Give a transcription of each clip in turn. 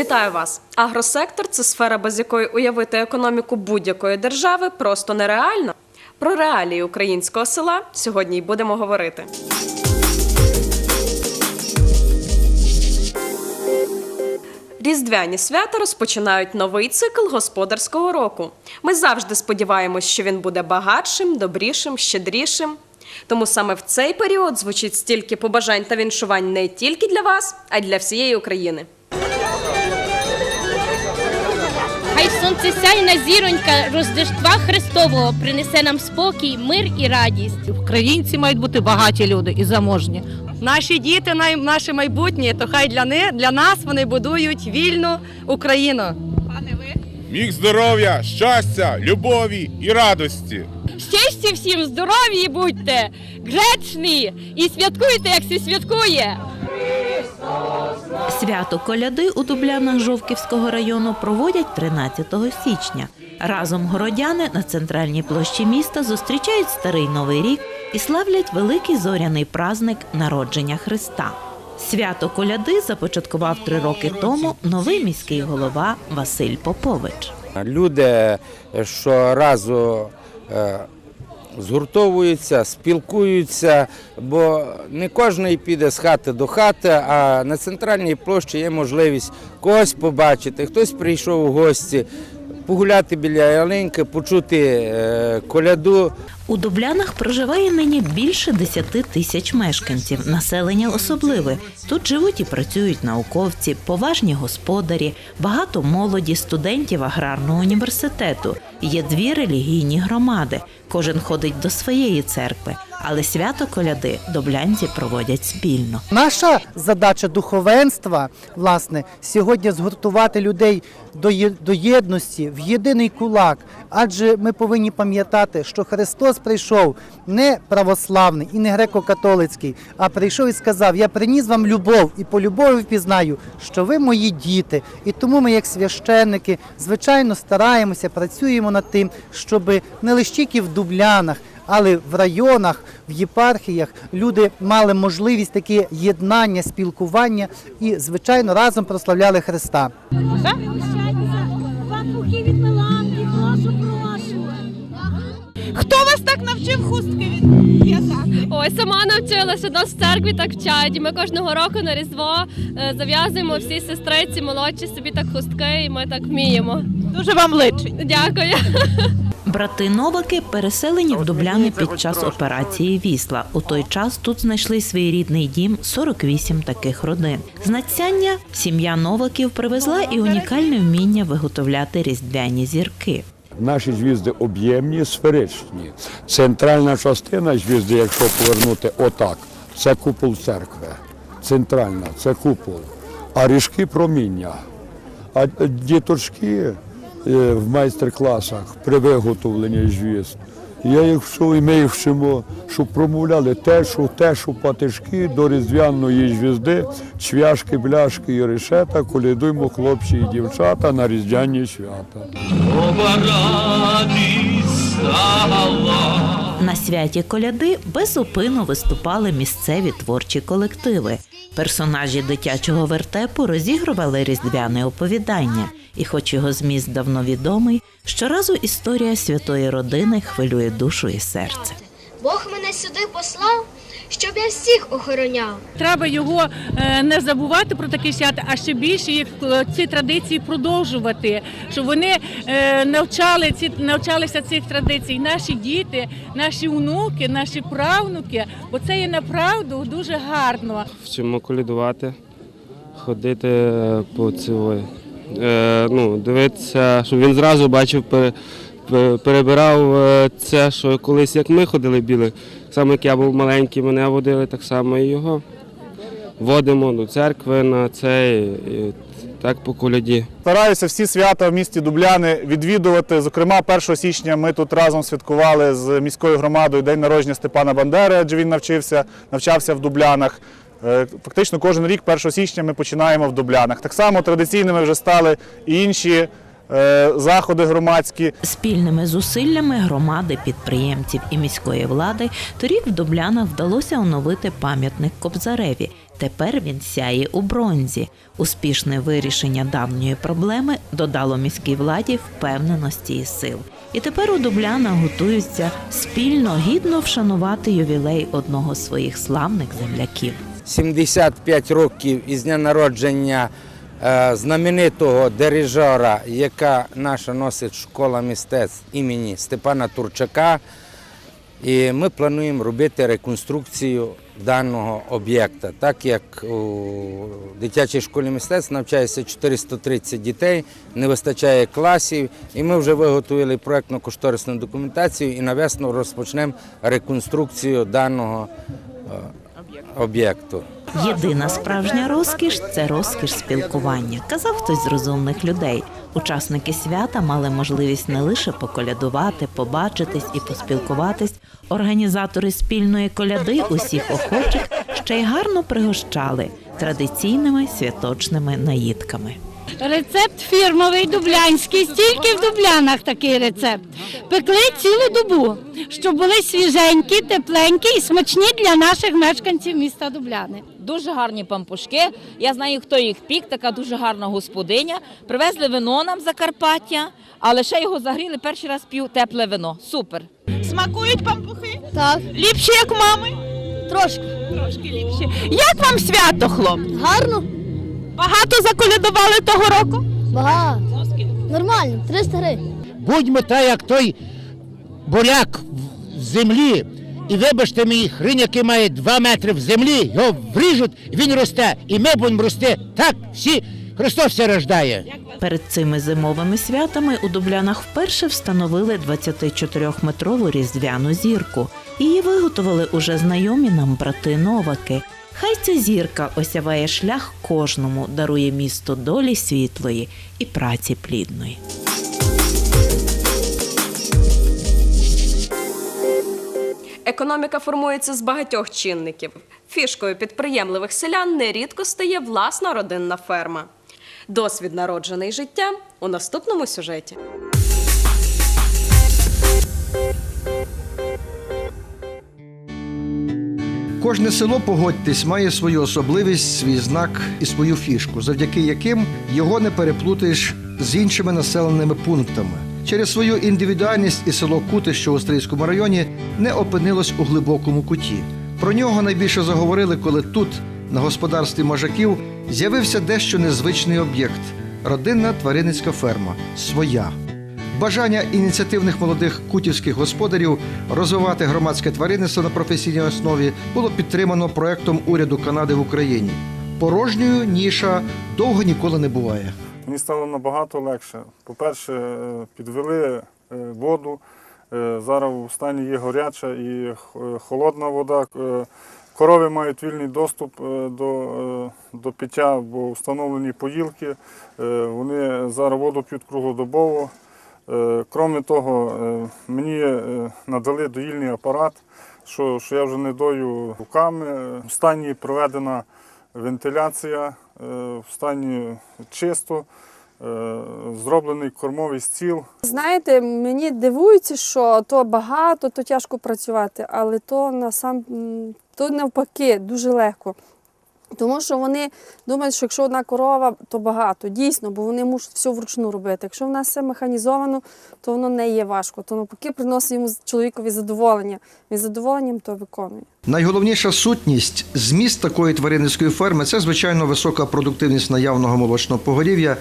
Вітаю вас! Агросектор це сфера, без якої уявити економіку будь-якої держави просто нереально. Про реалії українського села сьогодні й будемо говорити. Різдвяні свята розпочинають новий цикл господарського року. Ми завжди сподіваємось, що він буде багатшим, добрішим, щедрішим. Тому саме в цей період звучить стільки побажань та віншувань не тільки для вас, а й для всієї України. Хай сонцесяйна зіронька Рождества Христового принесе нам спокій, мир і радість. Українці мають бути багаті люди і заможні. Наші діти, наше майбутнє, то хай для, не, для нас вони будують вільну Україну. Пане ви Міг здоров'я, щастя, любові і радості. Щастя всім, здорові будьте, гречні і святкуйте, як всі святкує. Свято коляди у Дублянах Жовківського району проводять 13 січня. Разом городяни на центральній площі міста зустрічають старий новий рік і славлять великий зоряний праздник народження Христа. Свято коляди започаткував три роки тому новий міський голова Василь Попович. Люди щоразу е, згуртовуються, спілкуються, бо не кожен піде з хати до хати, а на центральній площі є можливість когось побачити, хтось прийшов у гості, погуляти біля ялинки, почути е, коляду. У Дублянах проживає нині більше 10 тисяч мешканців. Населення особливе. Тут живуть і працюють науковці, поважні господарі, багато молоді, студентів аграрного університету. Є дві релігійні громади. Кожен ходить до своєї церкви, але свято коляди дублянці проводять спільно. Наша задача духовенства, власне, сьогодні згуртувати людей до, до єдності в єдиний кулак. Адже ми повинні пам'ятати, що Христос прийшов не православний і не греко-католицький, а прийшов і сказав: Я приніс вам любов, і по любові впізнаю, що ви мої діти. І тому ми, як священники, звичайно, стараємося, працюємо над тим, щоб не лише тільки в дублянах. Але в районах, в єпархіях люди мали можливість таке єднання, спілкування і, звичайно, разом прославляли Христа. Хто вас так навчив хустки в'язати? Ой, сама навчилася, нас в церкві так вчать. І Ми кожного року на Різдво е, зав'язуємо всі сестриці, молодші собі так хустки, і ми так вміємо. Дуже вам личить. Дякую. Брати Новаки переселені в Дубляни під час операції Вісла. У той час тут знайшли свій рідний дім 48 таких родин. З надсяння сім'я Новаків привезла і унікальне вміння виготовляти різдвяні зірки. Наші звізди об'ємні, сферичні. Центральна частина звізди, якщо повернути отак, це купол церкви. Центральна це купол. А ріжки проміння. А діточки е, в майстер-класах при виготовленні звізд. Я їх вчу, і ми їх вчимо, щоб промовляли тешу, тешу патишки до різдвяної звізди, чвяшки, бляшки і решета, колядуємо хлопці і дівчата на різдвяні свята. На святі коляди безупину виступали місцеві творчі колективи. Персонажі дитячого вертепу розігрували різдвяне оповідання, і, хоч його зміст давно відомий, щоразу історія святої родини хвилює душу і серце. Бог мене сюди послав, щоб я всіх охороняв. Треба його е, не забувати про такі свята, а ще більше їх е, ці традиції продовжувати, щоб вони е, навчали ці навчалися цих традицій. Наші діти, наші онуки, наші правнуки, бо це є направду дуже гарно. Вчимо колядувати, ходити по цілої. Ну, дивитися, щоб він зразу бачив, перебирав це, що колись як ми ходили білих, само як я був маленький, мене водили, так само і його. Водимо до церкви на цей, так по коляді. Стараюся всі свята в місті Дубляни відвідувати. Зокрема, 1 січня ми тут разом святкували з міською громадою день народження Степана Бандери, адже він навчився, навчався в Дублянах. Е, Фактично кожен рік, 1 січня, ми починаємо в Дублянах. Так само традиційними вже стали і інші заходи громадські. Спільними зусиллями громади, підприємців і міської влади торік в Дублянах вдалося оновити пам'ятник Кобзареві. Тепер він сяє у бронзі. Успішне вирішення давньої проблеми додало міській владі впевненості і сил. І тепер у Дублянах готуються спільно гідно вшанувати ювілей одного з своїх славних земляків. 75 років із дня народження е, знаменитого дирижера, яка наша носить школа мистецтв імені Степана Турчака. І ми плануємо робити реконструкцію даного об'єкта. Так як у дитячій школі мистецтв навчається 430 дітей, не вистачає класів, і ми вже виготовили проєктно-кошторисну документацію і на весну розпочнемо реконструкцію даного е, об'єкту. Єдина справжня розкіш це розкіш спілкування, казав хтось з розумних людей. Учасники свята мали можливість не лише поколядувати, побачитись і поспілкуватись. Організатори спільної коляди усіх охочих ще й гарно пригощали традиційними святочними наїдками. Рецепт фірмовий дублянський, стільки в дублянах такий рецепт. Пекли цілу добу, щоб були свіженькі, тепленькі і смачні для наших мешканців міста Дубляни. Дуже гарні пампушки. Я знаю, хто їх пік, така дуже гарна господиня. Привезли вино нам з Закарпаття, але ще його загріли. Перший раз п'ю тепле вино. Супер. Смакують пампухи? Так, Ліпші, як мами? трошки. Трошки ліпші. Як вам свято, хлоп? Гарно? Багато заколядували того року? Багато. Нормально, 300 гривень. Будьмо так, як той буряк в землі. І вибачте мені, хрень, який має 2 метри в землі, його вріжуть, він росте. І ми будемо рости. Так, всі, Христос все рождає. Перед цими зимовими святами у Дублянах вперше встановили 24-метрову різдвяну зірку. Її виготовили уже знайомі нам брати Новаки. Хай ця зірка осяває шлях кожному, дарує місту долі світлої і праці плідної. Економіка формується з багатьох чинників. Фішкою підприємливих селян нерідко стає власна родинна ферма. Досвід народжений життя у наступному сюжеті. Кожне село, погодьтесь, має свою особливість, свій знак і свою фішку, завдяки яким його не переплутаєш з іншими населеними пунктами. Через свою індивідуальність і село Кути, що у Стрийському районі, не опинилось у глибокому куті. Про нього найбільше заговорили, коли тут, на господарстві можаків, з'явився дещо незвичний об'єкт родинна тваринницька ферма своя. Бажання ініціативних молодих кутівських господарів розвивати громадське тваринництво на професійній основі було підтримано проектом уряду Канади в Україні. Порожньою ніша довго ніколи не буває. Мені стало набагато легше. По-перше, е, підвели е, воду. Е, Зараз у стані є гаряча і холодна вода. Корови мають вільний доступ до, до пиття, бо встановлені поїлки. Вони зараз воду п'ють круглодобово. Е, Крім того, е, мені е, надали доїльний апарат, що, що я вже не дою руками. В стані проведена вентиляція, в стані чисто, зроблений кормовий стіл. Знаєте, мені дивується, що то багато, то тяжко працювати, але то насам м, то навпаки дуже легко. Тому що вони думають, що якщо одна корова, то багато. Дійсно, бо вони мусять все вручну робити. Якщо в нас все механізовано, то воно не є важко. То навпаки приносить йому чоловікові задоволення. Він задоволенням то виконує. Найголовніша сутність, зміст такої тваринницької ферми це, звичайно, висока продуктивність наявного молочного поголів'я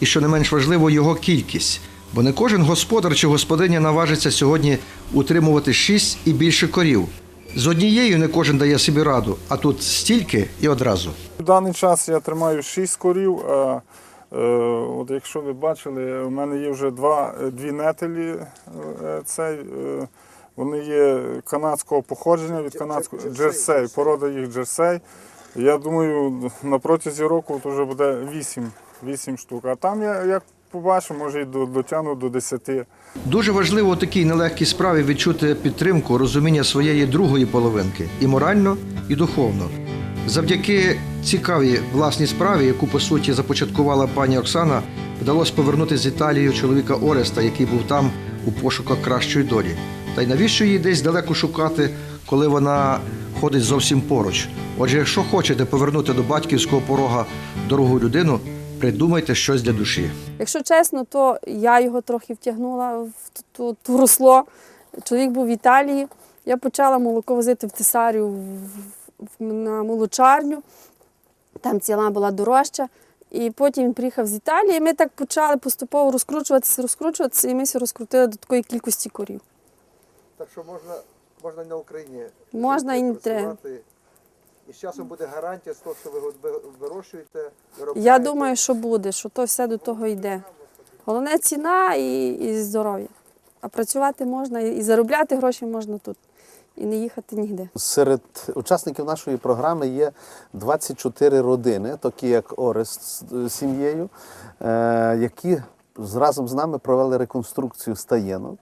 і, що не менш важливо, його кількість. Бо не кожен господар чи господиня наважиться сьогодні утримувати шість і більше корів. З однією не кожен дає собі раду, а тут стільки і одразу. В даний час я тримаю 6 корів. А, е, от якщо ви бачили, у мене є вже два, е, дві нетелі. е, Цей, е, вони є канадського походження від канадського джерсей, порода їх джерсей. Я думаю, на протязі року вже буде 8, 8 штук. А там я як побачу, може і до- дотягну до 10. Дуже важливо у такій нелегкій справі відчути підтримку, розуміння своєї другої половинки і морально, і духовно. Завдяки цікавій власній справі, яку по суті започаткувала пані Оксана, вдалося повернути з Італії чоловіка Ореста, який був там у пошуках кращої долі. Та й навіщо її десь далеко шукати, коли вона ходить зовсім поруч? Отже, якщо хочете повернути до батьківського порога дорогу людину, придумайте щось для душі. Якщо чесно, то я його трохи втягнула в ту, ту, русло. Чоловік був в Італії. Я почала молоко возити в Тесарію в- в- на молочарню. Там ціна була дорожча. І потім він приїхав з Італії. і Ми так почали поступово розкручуватися, розкручуватися, і ми все розкрутили до такої кількості корів. Так що можна, можна на Україні Можна і не треба. І з часом буде гарантія з того, що ви вирощуєте, Я думаю, що буде, що то все до того йде. Головне ціна і, і здоров'я. А працювати можна і заробляти гроші можна тут. І не їхати ніде. Серед учасників нашої програми є 24 родини, такі як Орест з сім'єю, е, які з- разом з нами провели реконструкцію стаєнок,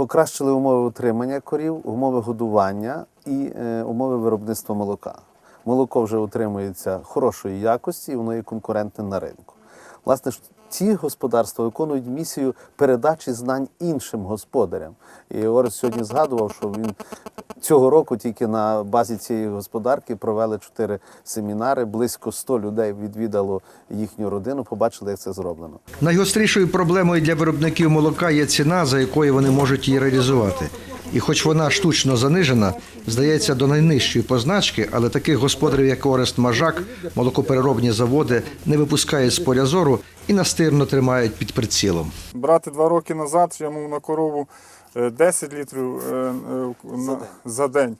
покращили умови утримання корів, умови годування і е, умови виробництва молока. Молоко вже утримується хорошої якості і воно є конкурентне на ринку. Власне, ж, ці господарства виконують місію передачі знань іншим господарям. І Орес сьогодні згадував, що він цього року тільки на базі цієї господарки провели чотири семінари. Близько 100 людей відвідало їхню родину, побачили, як це зроблено. Найгострішою проблемою для виробників молока є ціна, за якою вони можуть її реалізувати. І хоч вона штучно занижена, здається до найнижчої позначки, але таких господарів, як Орест Мажак, молокопереробні заводи не випускають з поля зору і настирно тримають під прицілом. Брати два роки назад я мав на корову 10 літрів е, е, за день.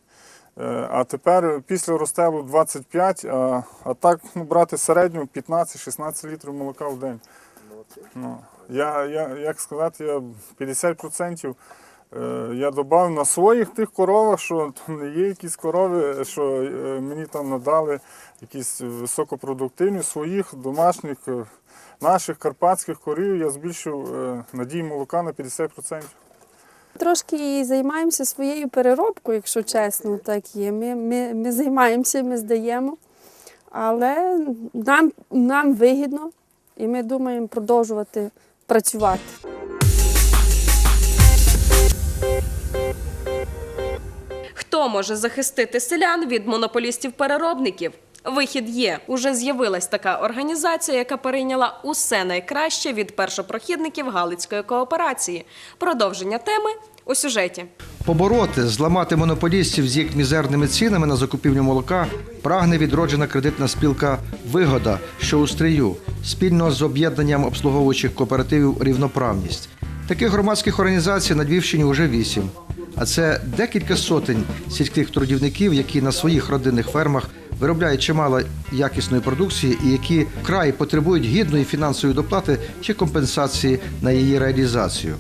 Е, А тепер після розстелу 25, а, а так ну, брати середню 15-16 літрів молока в день. Ну, я, я, як сказати, я 50% е, я додав на своїх тих коровах, що не є якісь корови, що е, мені там надали якісь високопродуктивні своїх домашніх е, наших карпатських корів я збільшив е, надій молока на 50%. Трошки і займаємося своєю переробкою, якщо чесно, так є. Ми, ми, ми займаємося, ми здаємо, але нам, нам вигідно і ми думаємо продовжувати працювати. Хто може захистити селян від монополістів-переробників? Вихід є. Уже з'явилась така організація, яка перейняла усе найкраще від першопрохідників Галицької кооперації. Продовження теми у сюжеті. Побороти, зламати монополістів з їх мізерними цінами на закупівлю молока прагне відроджена кредитна спілка Вигода, що у стрію, спільно з об'єднанням обслуговуючих кооперативів Рівноправність. Таких громадських організацій на Львівщині вже вісім. А це декілька сотень сільських трудівників, які на своїх родинних фермах виробляють чимало якісної продукції і які вкрай потребують гідної фінансової доплати чи компенсації на її реалізацію.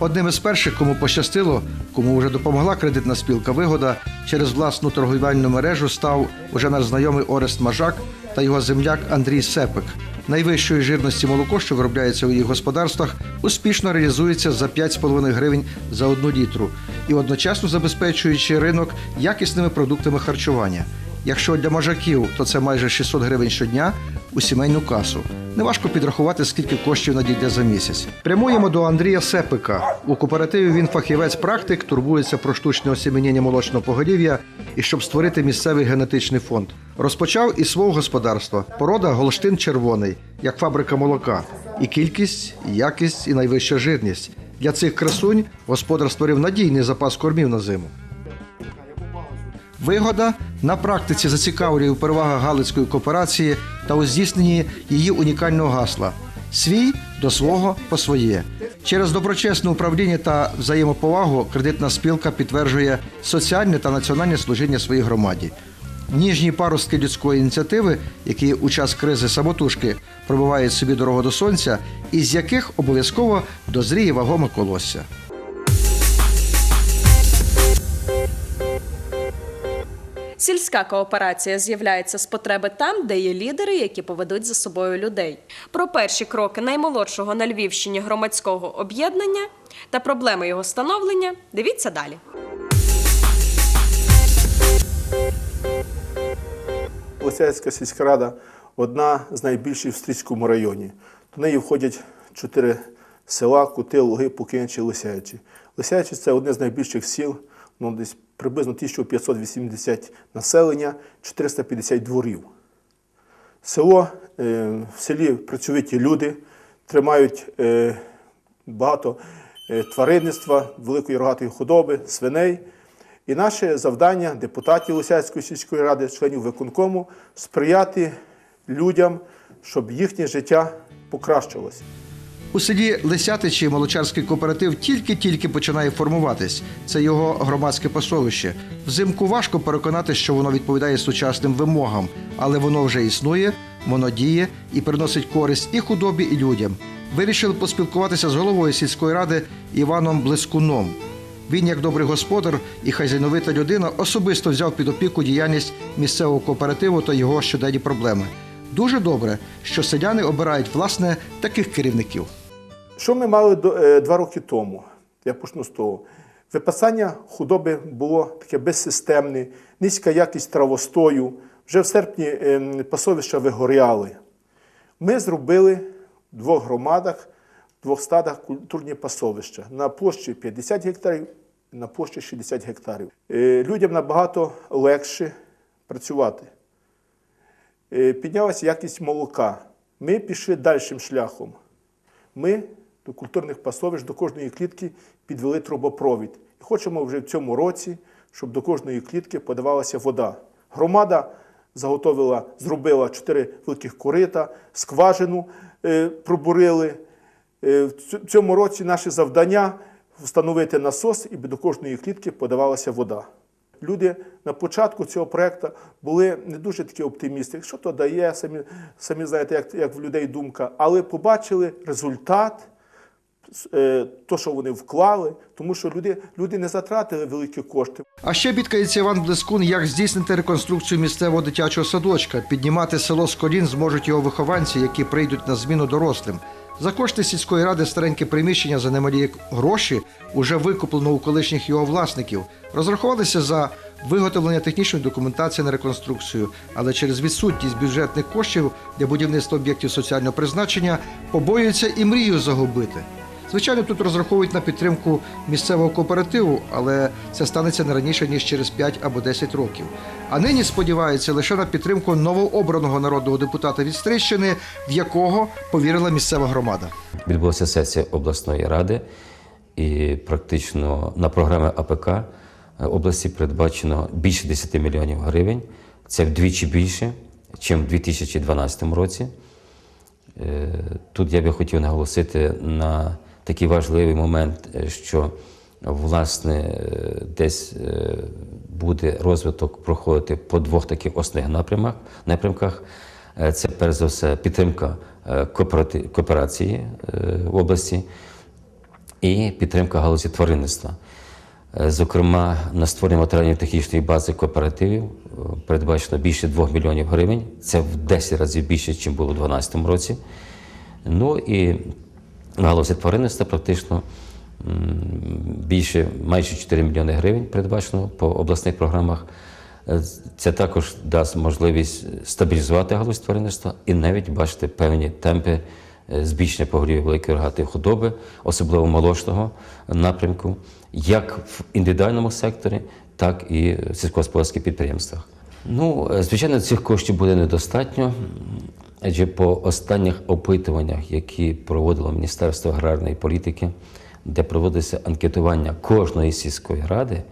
Одним із перших, кому пощастило, кому вже допомогла кредитна спілка Вигода, через власну торгівельну мережу став уже наш знайомий Орест Мажак та його земляк Андрій Сепик. Найвищої жирності молоко, що виробляється у їх господарствах, успішно реалізується за 5,5 гривень за одну літру і одночасно забезпечуючи ринок якісними продуктами харчування. Якщо для мажаків, то це майже 600 гривень щодня у сімейну касу. Неважко підрахувати, скільки коштів надійде за місяць. Прямуємо до Андрія Сепика. У кооперативі він фахівець-практик, турбується про штучне осімінення молочного поголів'я і щоб створити місцевий генетичний фонд. Розпочав із свого господарства. Порода Голштин червоний, як фабрика молока. І кількість, і якість, і найвища жирність. Для цих красунь господар створив надійний запас кормів на зиму. Вигода на практиці зацікавлює у перевагах Галицької кооперації та у здійсненні її унікального гасла свій до свого по своє. Через доброчесне управління та взаємоповагу кредитна спілка підтверджує соціальне та національне служіння своїй громаді. Ніжні паростки людської ініціативи, які у час кризи самотужки пробивають собі дорогу до сонця, із яких обов'язково дозріє вагоме колосся. Сільська кооперація з'являється з потреби там, де є лідери, які поведуть за собою людей. Про перші кроки наймолодшого на Львівщині громадського об'єднання та проблеми його становлення дивіться далі. Лисецька сільська рада одна з найбільших в Стрийському районі. До неї входять чотири села Кути, Луги, Пукинчі, Лисячі. Лисячі це одне з найбільших сіл, ну, десь приблизно 1580 населення, 450 дворів. Село, е, в селі працьовиті люди, тримають е, багато е, тваринництва, великої рогатої худоби, свиней. І наше завдання депутатів Лисяцької сільської ради, членів виконкому, сприяти людям, щоб їхнє життя покращилося. У селі Лисятичі молочарський кооператив тільки-тільки починає формуватись. Це його громадське посолище. Взимку важко переконати, що воно відповідає сучасним вимогам, але воно вже існує, воно діє і приносить користь і худобі, і людям. Вирішили поспілкуватися з головою сільської ради Іваном Блискуном. Він, як добрий господар і хазяйновита людина, особисто взяв під опіку діяльність місцевого кооперативу та його щоденні проблеми. Дуже добре, що селяни обирають власне таких керівників. Що ми мали е, два роки тому? Я почну з того. Випасання худоби було таке безсистемне, низька якість травостою. Вже в серпні ем, пасовища вигоряли. Ми зробили в двох громадах, в двох стадах культурні пасовища на площі 50 гектарів, на площі 60 гектарів. Е, Людям набагато легше працювати. Е, Піднялася якість молока. Ми пішли дальшим шляхом. Ми до культурних пасовищ, до кожної клітки підвели трубопровід. І хочемо вже в цьому році, щоб до кожної клітки подавалася вода. Громада заготовила, зробила чотири великих корита, скважину е, пробурили. Е, в цьому році наше завдання встановити насос, і до кожної клітки подавалася вода. Люди на початку цього проєкту були не дуже такі оптимісти. Що то дає, самі, самі знаєте, як, як в людей думка, але побачили результат, то, що вони вклали, тому що люди, люди не затратили великі кошти. А ще бідкається Іван Блискун, як здійснити реконструкцію місцевого дитячого садочка. Піднімати село з колін зможуть його вихованці, які прийдуть на зміну дорослим. За кошти сільської ради стареньке приміщення за немалі гроші уже викуплено у колишніх його власників. Розрахувалися за виготовлення технічної документації на реконструкцію, але через відсутність бюджетних коштів для будівництва об'єктів соціального призначення побоюються і мрію загубити. Звичайно, тут розраховують на підтримку місцевого кооперативу, але це станеться не раніше ніж через 5 або 10 років. А нині сподіваються лише на підтримку новообраного народного депутата від Стрищини, в якого повірила місцева громада. Відбулася сесія обласної ради, і практично на програми АПК е, області передбачено більше 10 мільйонів гривень. Це вдвічі більше, ніж в 2012 році. Е, Тут я би хотів наголосити на такий важливий момент, е, що власне е, десь е, буде розвиток проходити по двох таких основних напрямах, напрямках. Е, Це перш за все підтримка е, кооперації е, в області і підтримка галузі тваринництва. Е, Зокрема, на створення матеріально-технічної бази кооперативів е, передбачено більше 2 мільйонів гривень. Це в 10 разів більше, ніж було у 2012 році. Ну і на галузі тваринництва практично більше майже 4 мільйони гривень передбачено по обласних програмах. Е, Це також дасть можливість стабілізувати галузь тваринництва і навіть бачити певні темпи е, збільшення поголів'я великої рогатої худоби, особливо молочного напрямку, як в індивідуальному секторі, так і в сільськогосподарських підприємствах. Ну, е, звичайно, цих коштів буде недостатньо, адже по останніх опитуваннях, які проводило Міністерство аграрної політики, де проводилося анкетування кожної сільської ради,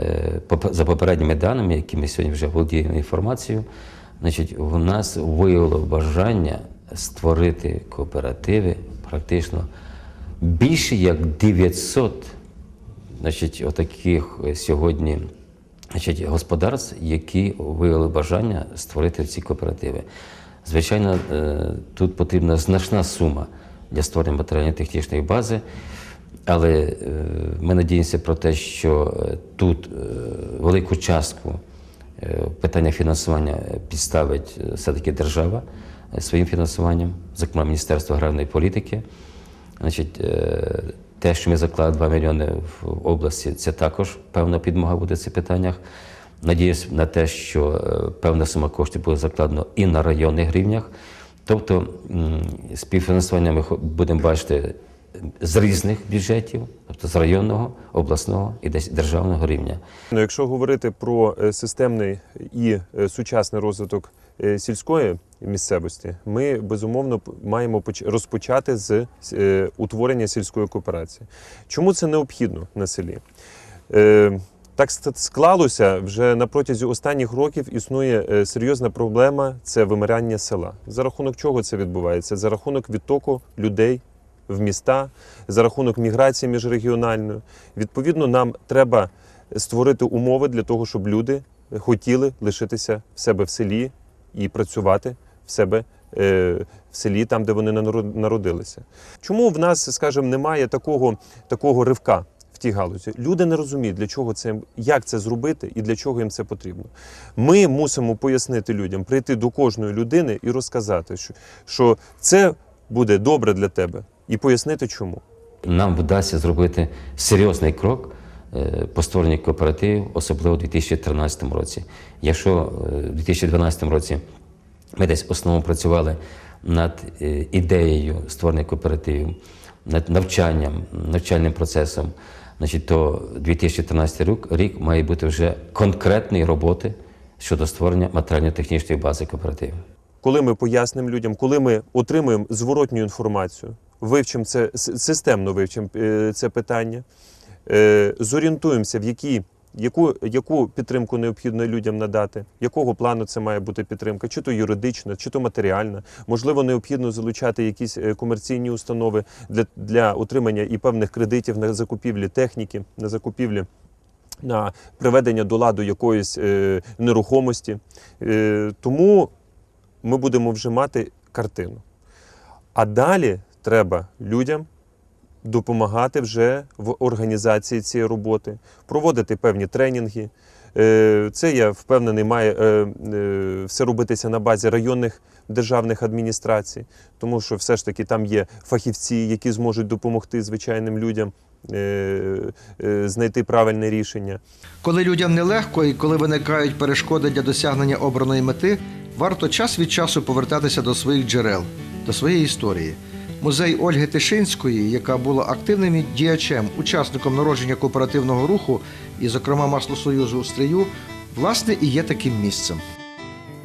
е, за попередніми даними, які ми сьогодні вже володіємо інформацією, значить, у нас виявило бажання створити кооперативи практично більше як 900 значить, отаких сьогодні значить, господарств, які виявили бажання створити ці кооперативи. Звичайно, е, тут потрібна значна сума для створення матеріально-технічної бази, але е, ми надіємося про те, що е, тут велику частку питання фінансування підставить все-таки держава своїм фінансуванням, зокрема Міністерство аграрної політики. Значить, те, що ми заклали 2 мільйони в області, це також певна підмога буде в цих питаннях. Надіюсь на те, що е, певна сума коштів буде закладено і на районних рівнях. Тобто співфінансування ми будемо бачити з різних бюджетів, тобто з районного, обласного і десь державного рівня. Ну, якщо говорити про е, системний і е, сучасний розвиток сільської місцевості, ми безумовно маємо поч- розпочати з утворення сільської кооперації. Чому це необхідно на селі? Так склалося вже на протязі останніх років існує е, серйозна проблема це вимирання села. За рахунок чого це відбувається? За рахунок відтоку людей в міста, за рахунок міграції міжрегіональної. Відповідно, нам треба створити умови для того, щоб люди хотіли лишитися в себе в селі і працювати в себе е, в селі, там, де вони наро- народилися. Чому в нас, скажімо, немає такого, такого ривка? Тій галузі люди не розуміють, для чого це як це зробити і для чого їм це потрібно. Ми мусимо пояснити людям, прийти до кожної людини і розказати, що, що це буде добре для тебе, і пояснити, чому. Нам вдасться зробити серйозний крок е, по створенню кооперативів, особливо у 2013 році. Якщо е, у 2012 році ми десь основно працювали над е, ідеєю створення кооперативів, над навчанням, навчальним процесом, значить, то 2013 рік, рік має бути вже конкретної роботи щодо створення матеріально-технічної бази кооперативу. Коли ми пояснимо людям, коли ми отримуємо зворотню інформацію, вивчимо це системно вивчимо е, це питання, е, зорієнтуємося, в які, яку, яку підтримку необхідно людям надати, якого плану це має бути підтримка, чи то юридична, чи то матеріальна. Можливо, необхідно залучати якісь е, комерційні установи для, для отримання і певних кредитів на закупівлі техніки, на закупівлі. На приведення до ладу якоїсь е, нерухомості. Е, тому ми будемо вже мати картину. А далі треба людям допомагати вже в організації цієї роботи, проводити певні тренінги. Е, Це я впевнений, має е, е, все робитися на базі районних державних адміністрацій, тому що все ж таки там є фахівці, які зможуть допомогти звичайним людям знайти правильне рішення. Коли людям нелегко і коли виникають перешкоди для досягнення обраної мети, варто час від часу повертатися до своїх джерел, до своєї історії. Музей Ольги Тишинської, яка була активним діячем, учасником народження кооперативного руху і, зокрема, Маслосоюзу у Стрию, власне, і є таким місцем.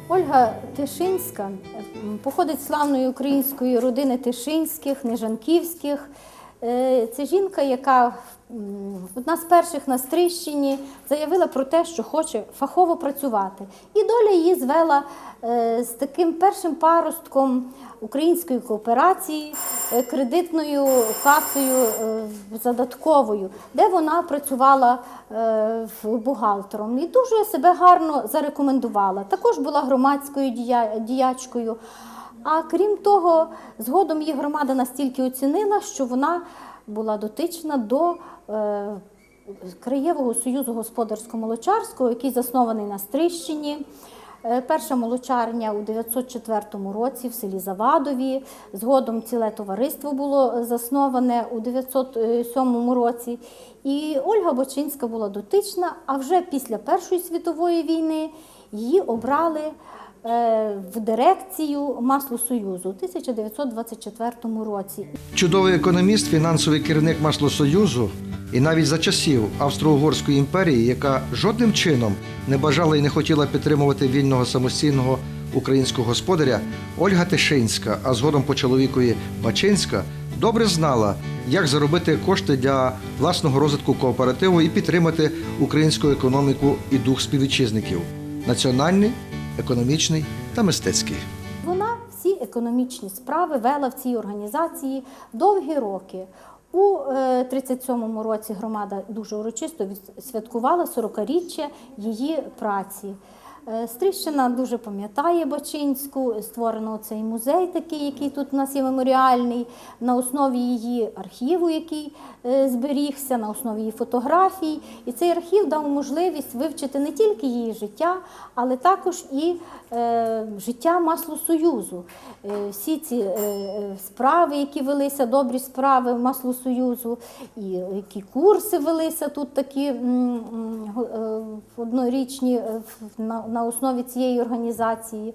Ольга Тишинська походить з славної української родини Тишинських, Нежанківських. Е, Це жінка, яка одна з перших на Стрищині заявила про те, що хоче фахово працювати. І доля її звела е, з таким першим паростком української кооперації, е, кредитною касою е, задатковою, де вона працювала бухгалтером і дуже себе гарно зарекомендувала. Також була громадською діячкою. А крім того, згодом її громада настільки оцінила, що вона була дотична до Краєвого союзу господарсько-молочарського, який заснований на Стрищині. Е, Перша молочарня у 904 році в селі Завадові. Згодом ціле товариство було засноване у 907 році. І Ольга Бочинська була дотична, а вже після Першої світової війни її обрали е, в дирекцію Маслосоюзу у 1924 році. Чудовий економіст, фінансовий керівник Маслосоюзу, і навіть за часів Австро-Угорської імперії, яка жодним чином не бажала і не хотіла підтримувати вільного самостійного українського господаря, Ольга Тишинська, а згодом по чоловікові Бачинська, добре знала, як заробити кошти для власного розвитку кооперативу і підтримати українську економіку і дух співвітчизників національний, економічний та мистецький. Вона всі економічні справи вела в цій організації довгі роки. У е, 37-му році громада дуже урочисто відсвяткувала 40-річчя її праці. Е, Стрищина дуже пам'ятає Бачинську, створено цей музей такий, який тут у нас є меморіальний, на основі її архіву, який е, зберігся, на основі її фотографій. І цей архів дав можливість вивчити не тільки її життя, але також і е, життя Маслосоюзу. Е, всі ці е, е, справи, які велися, добрі справи Маслосоюзу, і які курси велися тут такі м, м, однорічні на, на основі цієї організації.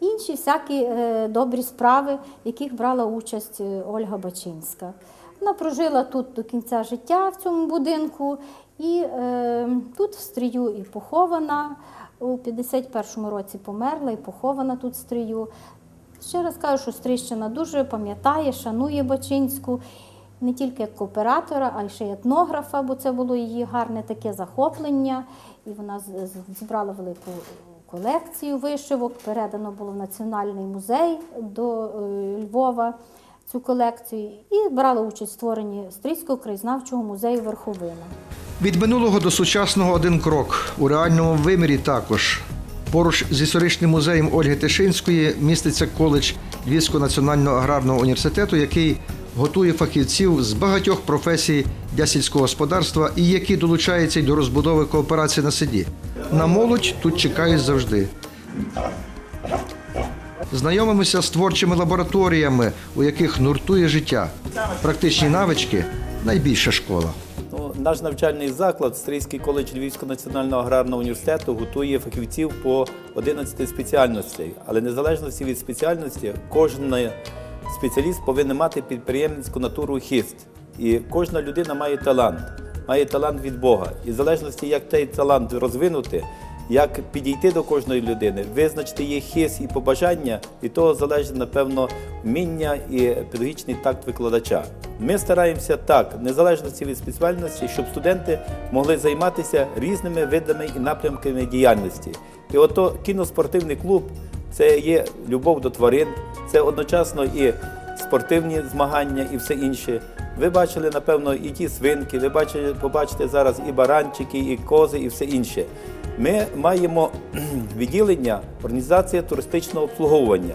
Інші всякі е, добрі справи, в яких брала участь е, Ольга Бачинська. Вона прожила тут до кінця життя в цьому будинку, і е, тут в стрію і похована. У 51-му році померла і похована тут в стрію. Ще раз кажу, що Стрищина дуже пам'ятає, шанує Бачинську не тільки як кооператора, а й ще й етнографа, бо це було її гарне таке захоплення. І вона зібрала велику колекцію вишивок, передано було в Національний музей до е, Львова цю колекцію і брала участь в створенні Стрийського краєзнавчого музею Верховина. Від минулого до сучасного один крок. У реальному вимірі також. Поруч з історичним музеєм Ольги Тишинської міститься коледж Львівського національного аграрного університету, який готує фахівців з багатьох професій для сільського господарства і які долучаються й до розбудови кооперації на селі. На молодь тут чекають завжди. Знайомимося з творчими лабораторіями, у яких нуртує життя. Практичні навички найбільша школа. Ну, наш навчальний заклад, Стрийський коледж Львівського національного аграрного університету, готує фахівців по 11 спеціальностей. Але незалежності від спеціальності, кожен спеціаліст повинен мати підприємницьку натуру хист. І кожна людина має талант, має талант від Бога. І в залежності, як цей талант розвинути, як підійти до кожної людини, визначити її хист і побажання, від того залежить, напевно, вміння і педагогічний такт викладача. Ми стараємося так, в незалежності від спеціальності, щоб студенти могли займатися різними видами і напрямками діяльності. І ото кіноспортивний клуб це є любов до тварин, це одночасно і спортивні змагання, і все інше. Ви бачили, напевно, і ті свинки, ви бачили, побачите зараз і баранчики, і кози, і все інше. Ми маємо відділення організація туристичного обслуговування.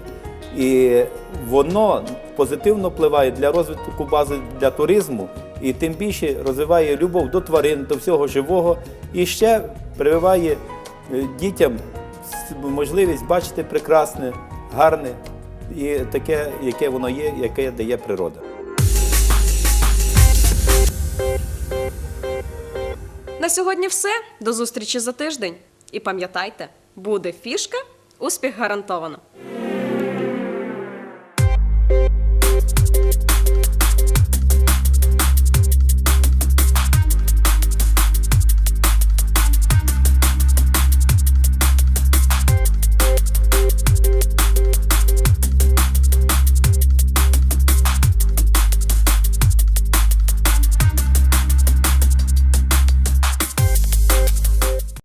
І воно позитивно впливає для розвитку бази для туризму і тим більше розвиває любов до тварин, до всього живого і ще прививає е, дітям можливість бачити прекрасне, гарне і таке, яке воно є, яке дає природа. На сьогодні все. До зустрічі за тиждень. І пам'ятайте, буде фішка, успіх гарантовано.